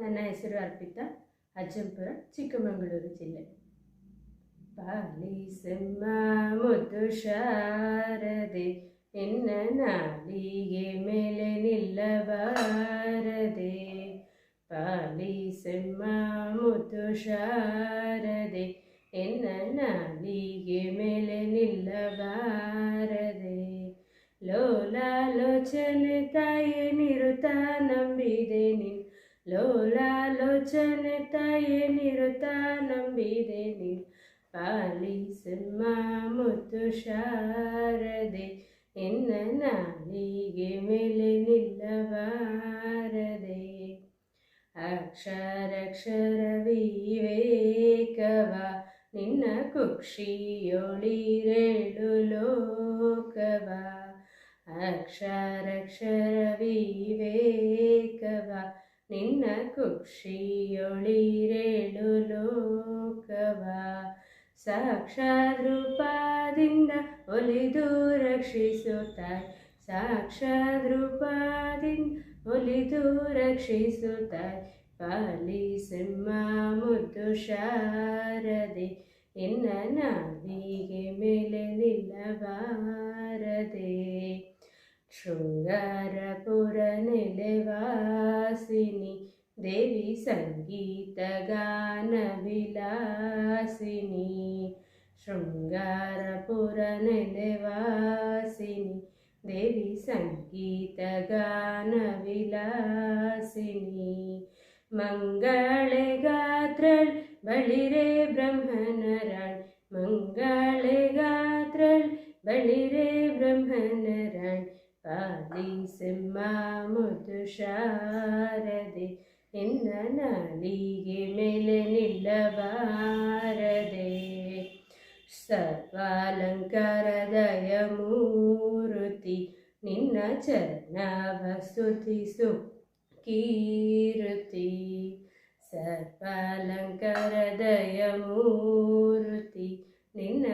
ನನ್ನ ಹೆಸರು ಅರ್ಪಿತಾ, ಅಜ್ಜಂಪುರ, ಚಿಕ್ಕಮಗಳೂರು ಜಿಲ್ಲೆ. ಪಾಲಿಸಮ್ಮ ಮುದ್ದು ಶಾರದೆ, ನಿನ್ನ ನಾಲಿಗೆ ಮೇಲೆ ನಿಲ್ಲಬಾರದೆ ಪಾಲಿಸಮ್ಮ ಮುದ್ದು ಶಾರದೆ, ನಿನ್ನ ನಾಲಿಗೆ ಮೇಲೆ ನಿಲ್ಲಬಾರದೆ ಲೋಲಾಲೋಚನೆ ತಾಯಿ ನಿರುತ ನಂಬಿದೆ ನೀನು ಲೋಲಾಲೋಚನೆ ತಾಯಿ ನಿರುತ ನಂಬಿದೆ ನೀನು ಪಾಲಿಸಮ್ಮ ಮುತ್ತು ಶಾರದೆ ಎನ್ನ ನಾಲಿಗೆ ಮೇಲೆ ನಿಲ್ಲಬಾರದೆ ಅಕ್ಷರಕ್ಷರ ವಿವೇಕವ ನಿನ್ನ ಕುಕ್ಷಿಯೊಳಿರೇಳು ಲೋಕವ ಅಕ್ಷರಕ್ಷರ ವಿವೇಕವ ನಿನ್ನ ಕುಕ್ಷಿಯೊಳಿರೇಳು ಲೋಕವ? ಸಾಕ್ಷಾತ್ ರೂಪದಿಂದ ಒಲಿದು ರಕ್ಷಿಸುತ್ತಾಯಿ. ಸಾಕ್ಷಾದೃಪಾದಿಂದ ಒಲಿದು ರಕ್ಷಿಸುತ್ತಾಯಿ. ಸಿಂಹ ಮುದ್ದು ಶಾರದೆ ಎನ್ನ ನಾವಿಗೆ ಮೇಲೆ ನಿಲ್ಲಬಾರದೆ. ಶೃಂಗಾರಪುರ ನೆಲೆವಾಸಿನಿ सिनी देवी सङ्गीत शृङ्गारपुरनिलवासिनि शृङ्गारपूरनेवासिनी देवी सङ्गीत मङ्गले गात्रल् बलिरे ब्रह्मनराळ् मङ्गले गात्रल् बलिरे ब्रह्मनराळ् ಮುದು ಪಾಲಿಸಮ್ಮ ಮುದ್ದು ಶಾರದೆ ಇನ್ನ ನಾಲಿಗೆ ಮೇಲೆ ನಿಲ್ಲಬಾರದೆ. ಸರ್ವಾಲಂಕಾರದಯ ಮೂರುತಿ, ನಿನ್ನ ಚರಣವ ಸು ಕೀರುತಿ ಸರ್ವಾಲಂಕಾರದಯ ಮೂರುತಿ, ನಿನ್ನ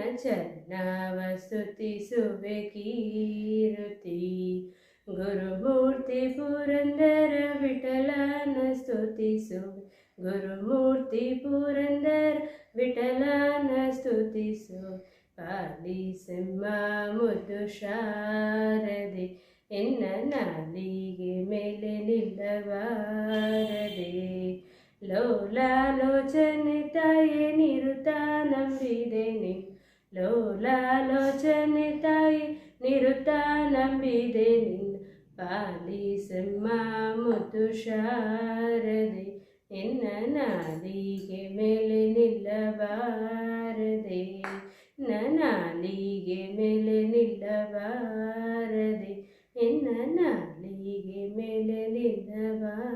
ಚರಣವ ಸ್ತುತಿಸುವೆ ಕೀರುತಿ. ಗುರುಮೂರ್ತಿ ಪುರಂದರ ವಿಠಲನ ಸ್ತುತಿಸುವೆ ಗುರುಮೂರ್ತಿ ಪುರಂದರ ವಿಠಲನ ಸ್ತುತಿಸು ಸಿಂಹ ಮುದ್ದು ಶಾರದೆ, ಎನ್ನ ನಾಲಿಗೆ ಮೇಲೆ ನಿಲ್ಲಬಾರದೆ ಲೋಲಾಲೋಚನೆ ಲೋಲಾಲೋಚನೆ ತಾಯಿ ನಿರುತ ನಂಬಿದೆ ನಿನ್ನ ಪಾಲಿಸಮ್ಮ ಮುದ್ದು ಶಾರದೆ ಎನ್ನ ನಾಲಿಗೆ ಮೇಲೆ ನಿಲ್ಲಬಾರದೆ ನಾಲಿಗೆ ಮೇಲೆ ನಿಲ್ಲಬಾರದೆ ಎನ್ನ ನಾಲಿಗೆ ಮೇಲೆ ನಿಲ್ಲಬಾರದೆ